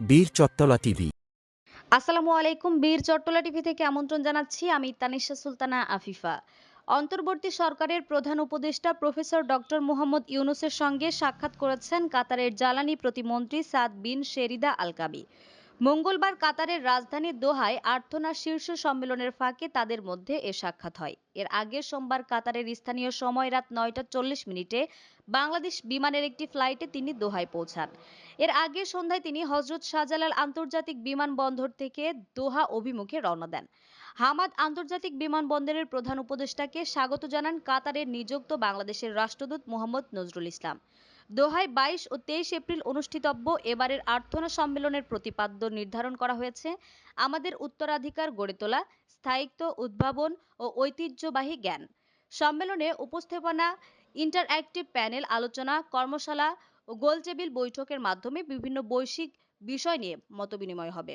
বীর চট্টলা টিভি। আসসালামু আলাইকুম, বীর চট্টলা টিভি থেকে আমন্ত্রণ জানাচ্ছি আমি তানিশা সুলতানা আফিফা। অন্তর্বর্তী সরকারের প্রধান উপদেষ্টা প্রফেসর ডক্টর মোহাম্মদ ইউনুসের সঙ্গে সাক্ষাৎ করেছেন কাতারের জ্বালানি প্রতিমন্ত্রী সাদ বিন শেরিদা আলকাবি মঙ্গলবার কাতারের রাজধানী দোহায় আর্থনা শীর্ষ সম্মেলনের ফাঁকে তাদের মধ্যে এ সাক্ষাৎ হয়। এর আগে সোমবার কাতারের স্থানীয় সময় রাত নয়টা চল্লিশ মিনিটে বাংলাদেশ বিমানের একটি ফ্লাইটে তিনি দোহায় পৌঁছান। এর আগে সন্ধ্যায় তিনি হজরত শাহজালাল আন্তর্জাতিক বিমানবন্দর থেকে দোহা অভিমুখে রওনা দেন। হামাদ আন্তর্জাতিক বিমানবন্দরের প্রধান উপদেষ্টাকে স্বাগত জানান কাতারের নিযুক্ত বাংলাদেশের রাষ্ট্রদূত মোহাম্মদ নজরুল ইসলাম। দোহায় বাইশ ও তেইশ এপ্রিল অনুষ্ঠিতব্য। এবারের আর্থনা সম্মেলনের প্রতিপাদ্য নির্ধারণ করা হয়েছে। আমাদের উত্তরাধিকার গড়ে তোলা, স্থায়িত্ব, উদ্ভাবন ও ঐতিহ্যবাহী জ্ঞান। সম্মেলনে উপস্থাপনা, ইন্টারঅ্যাক্টিভ প্যানেল আলোচনা, কর্মশালা ও গোলটেবিল বৈঠকের মাধ্যমে বিভিন্ন বৈশ্বিক বিষয় নিয়ে মতবিনিময় হবে।